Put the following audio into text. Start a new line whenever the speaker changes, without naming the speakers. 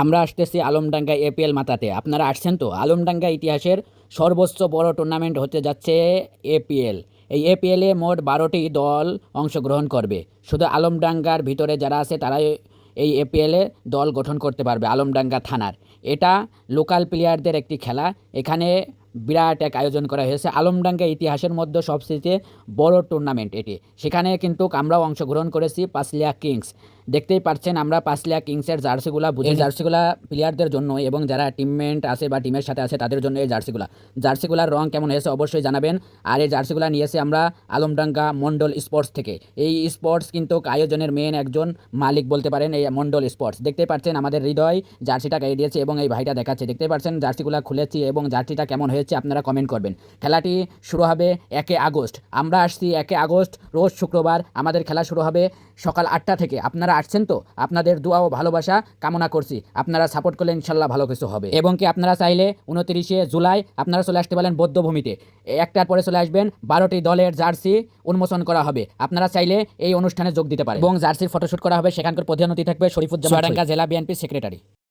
আমরা আসতেছি আলমডাঙ্গা এপিএল মাতাতে। আপনারা আসছেন তো? আলমডাঙ্গা ইতিহাসের সর্বোচ্চ বড় টুর্নামেন্ট হতে যাচ্ছে এপিএল। এই এপিএলে মোট বারোটি দল অংশগ্রহণ করবে। শুধু আলমডাঙ্গার ভিতরে যারা আছে, তারাই এই এপিএলে দল গঠন করতে পারবে, আলমডাঙ্গা থানার। এটা লোকাল প্লেয়ারদের একটি খেলা। এখানে বিরাট এক আয়োজন করা হয়েছে। আলমডাঙ্গা ইতিহাসের মধ্যে সবচেয়ে বড় টুর্নামেন্ট এটি। সেখানে কিন্তু আমরাও অংশগ্রহণ করেছি পাঁচলিয়া কিংস। দেখতেই পাচ্ছেন আমরা পাঁচলিয়া কিংসের জার্সিগুলা বুঝে জার্সিগুলা প্লেয়ারদের জন্য এবং যারা টিমমেট আছে বা টিমের সাথে আছে তাদের জন্য এই জার্সিগুলা। জার্সিগুলার রং কেমন হয়েছে অবশ্যই জানাবেন। আর এই জার্সিগুলা নিয়েছি আমরা আলমডাঙ্গা মন্ডল স্পোর্টস থেকে। এই স্পোর্টস কিন্তু আয়োজনের মেন একজন মালিক বলতে পারেন এই মন্ডল স্পোর্টস দেখতে পাচ্ছেন আমাদের হৃদয় জার্সিটা গায়ে দিয়েছে এবং এই ভাইটা দেখাচ্ছে। দেখতে পাচ্ছেন জার্সিগুলা খুলেছি এবং জার্সিটা কেমন হয়েছে আপনারা কমেন্ট করবেন। খেলাটি শুরু হবে একে আগস্ট। আমরা আসছি একে আগস্ট রোজ শুক্রবার আমাদের খেলা শুরু হবে সকাল আটটা থেকে। আপনারা আসছেন তো? আপনাদের দোয়া ও ভালোবাসা কামনা করছি। আপনারা সাপোর্ট করলে ইনশাল্লাহ ভালো কিছু হবে। এবং কি আপনারা চাইলে উনতিরিশে জুলাই আপনারা চলে আসতে পারেন বৌদ্ধভূমিতে। একটার পরে চলে আসবেন বারোটি দলের জার্সি উন্মোচন করা হবে। আপনারা চাইলে এই অনুষ্ঠানে যোগ দিতে পারেন। এবং জার্সির ফটোশ্যুট করা হবে। সেখানকার প্রধান অতিথি থাকবে শরীফুজ্জামান জেলা বিএনপি সেক্রেটারি